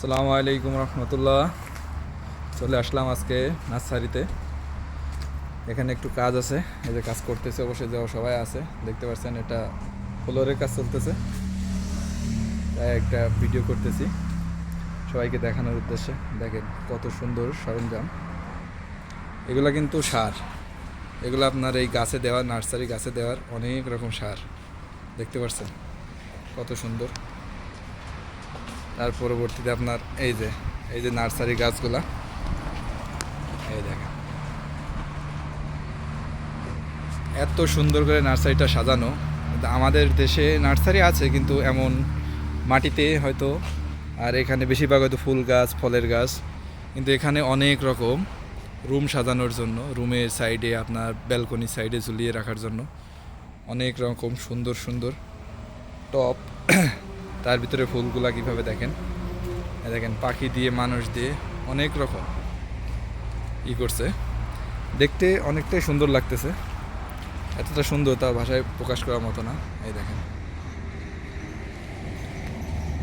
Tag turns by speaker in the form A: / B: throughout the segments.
A: আসসালামু আলাইকুম রহমতুল্লাহ। চলে আসলাম আজকে নার্সারিতে। এখানে একটু কাজ আছে, এই যে কাজ করতেছে, অবশ্যই যাওয়া সবাই আছে, দেখতে পাচ্ছেন এটা ফ্লোরের কাজ চলতেছে। তাই একটা ভিডিও করতেছি, সবাইকে দেখানোর উদ্দেশ্যে। দেখেন কত সুন্দর সরঞ্জাম। এগুলো কিন্তু সার। এগুলো আপনার এই গাছে দেওয়ার নার্সারি গাছে দেওয়ার অনেক রকম সার। দেখতে পাচ্ছেন কত সুন্দর। তার পরবর্তীতে আপনার এই যে এই যে নার্সারি গাছগুলা, এই দেখেন। এত সুন্দর করে নার্সারিটা সাজানো। আমাদের দেশে নার্সারি আছে, কিন্তু এমন মাটিতে হয়তো, আর এখানে বেশিরভাগ হয়তো ফুল গাছ, ফলের গাছ। কিন্তু এখানে অনেক রকম রুম সাজানোর জন্য, রুমের সাইডে আপনার ব্যালকনি সাইডে ঝুলিয়ে রাখার জন্য। অনেক রকম সুন্দর সুন্দর টপ তার ভিতরে ফুলগুলা কীভাবে দেখেন? দেখেন, পাখি দিয়ে, মানুষ দিয়ে অনেক রকম ই করছে। দেখতে অনেকটাই সুন্দর লাগতেছে। এতটা সুন্দর তা ভাষায় প্রকাশ করার মতো না। এই দেখেন।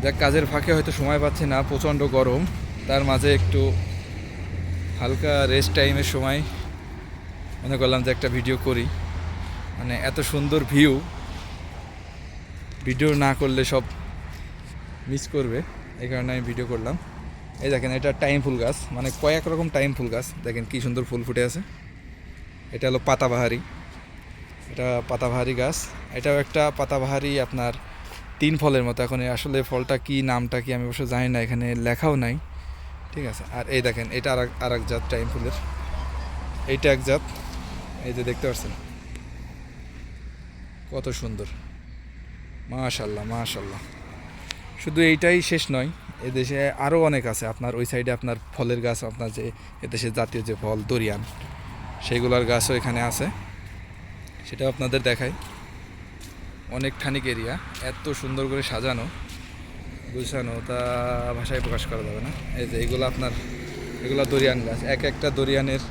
A: যাক কাজের ফাঁকে হয়তো সময় পাচ্ছি না, প্রচণ্ড গরম। তার মাঝে একটু হালকা রেস্ট টাইমের সময় মনে করলাম যে একটা ভিডিও করি। মানে এত সুন্দর ভিউ ভিডিও না করলে সব মিস করবে, এই কারণে আমি ভিডিও করলাম। এই দেখেন, এটা টাইম ফুল গাছ মানে কয়েক রকম টাইম ফুল গাছ। দেখেন কি সুন্দর ফুল ফুটে আছে। এটা হলো পাতাবাহারি। এটা পাতাবাহারি গাছ। এটাও একটা পাতাবাহারি আপনার তিন ফলের মতো। এখন আসলে ফলটা কি, নামটা কি আমি অবশ্য জানি না, এখানে লেখাও নাই। ঠিক আছে? আর এই দেখেন, এটা আর আর এক জাত টাইম ফুলের। এইটা এক জাত। এই যে দেখতে পাচ্ছেন। কত সুন্দর। মাশাল্লাহ মাশাল্লাহ। শুধু এইটাই শেষ নয়, এদেশে আরও অনেক আছে। আপনার ওই সাইডে আপনার ফলের গাছ, আপনার যে এদেশের জাতীয় যে ফল, দরিয়ান সেইগুলোর গাছও এখানে আছে। সেটাও আপনাদের দেখাই। অনেক খানিক এরিয়া এত সুন্দর করে সাজানো, গুছানো, তা ভাষায় প্রকাশ করা যাবে না। এই যে এগুলো আপনার, এগুলো দরিয়ান গাছ। এক একটা দরিয়ানের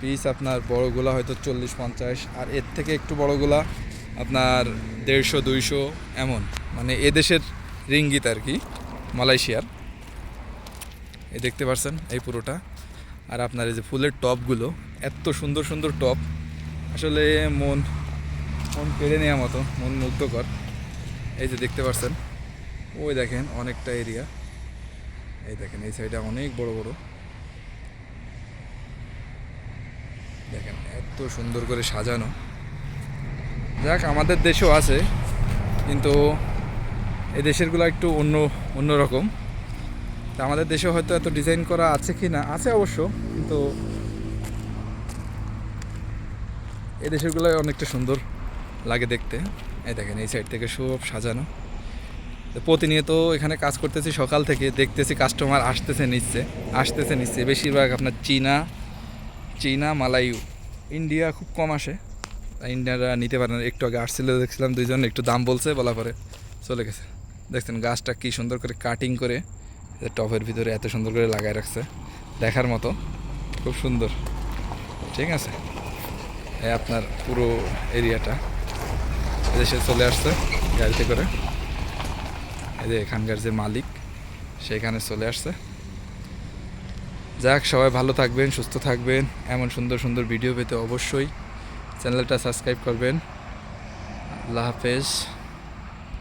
A: পিস আপনার বড়গুলো হয়তো চল্লিশ, পঞ্চাশ, আর এর থেকে একটু বড়গুলা আপনার দেড়শো, দুইশো, এমন। মানে এদেশের রিঙ্গিত আর কি, মালয়েশিয়ার। এই দেখতে পাচ্ছেন এই পুরোটা। আর আপনার এই যে ফুলের টপগুলো, এত সুন্দর সুন্দর টপ। আসলে মন মন কেড়ে নেওয়ার মতো, মন মুগ্ধকর। এই যে দেখতে পাচ্ছেন ওই দেখেন অনেকটা এরিয়া। এই দেখেন, এই সাইডে অনেক বড় বড়। দেখেন, এত সুন্দর করে সাজানো। যাক, আমাদের দেশেও আছে, কিন্তু এই দেশেরগুলো একটু অন্য অন্য রকম। তা আমাদের দেশে হয়তো এত ডিজাইন করা আছে কি না? আছে অবশ্য, কিন্তু এই দেশেরগুলো অনেকটা সুন্দর লাগে দেখতে। এই দেখেন, এই সাইড থেকে সব সাজানো। তো প্রতিনিয়ত এখানে কাজ করতেছি সকাল থেকে, দেখতেছি কাস্টমার আসতেছে নিচ্ছে আসতেছে নিচ্ছে বেশিরভাগ আপনার চীনা চীনা মালায়ু ইন্ডিয়া খুব কম আসে। ইন্ডিয়ারা নিতে পারে না। একটু আগে আসছিল, দেখছিলাম দুইজন, একটু দাম বলছে, বলা পরে। চলে গেছে। দেখছেন গাছটা কি সুন্দর করে কাটিং করে টবের ভিতরে এত সুন্দর করে লাগায় রাখছে। দেখার মতো। খুব সুন্দর। ঠিক আছে? এই আপনার পুরো এরিয়াটা এদেশে চলে আসছে গাড়িতে করে। এই যে এখানকার যে মালিক, সেখানে চলে আসছে। যাক, সবাই ভালো থাকবেন, সুস্থ থাকবেন। এমন সুন্দর সুন্দর ভিডিও পেতে অবশ্যই চ্যানেলটা সাবস্ক্রাইব করবেন। আল্লাহ হাফেজ।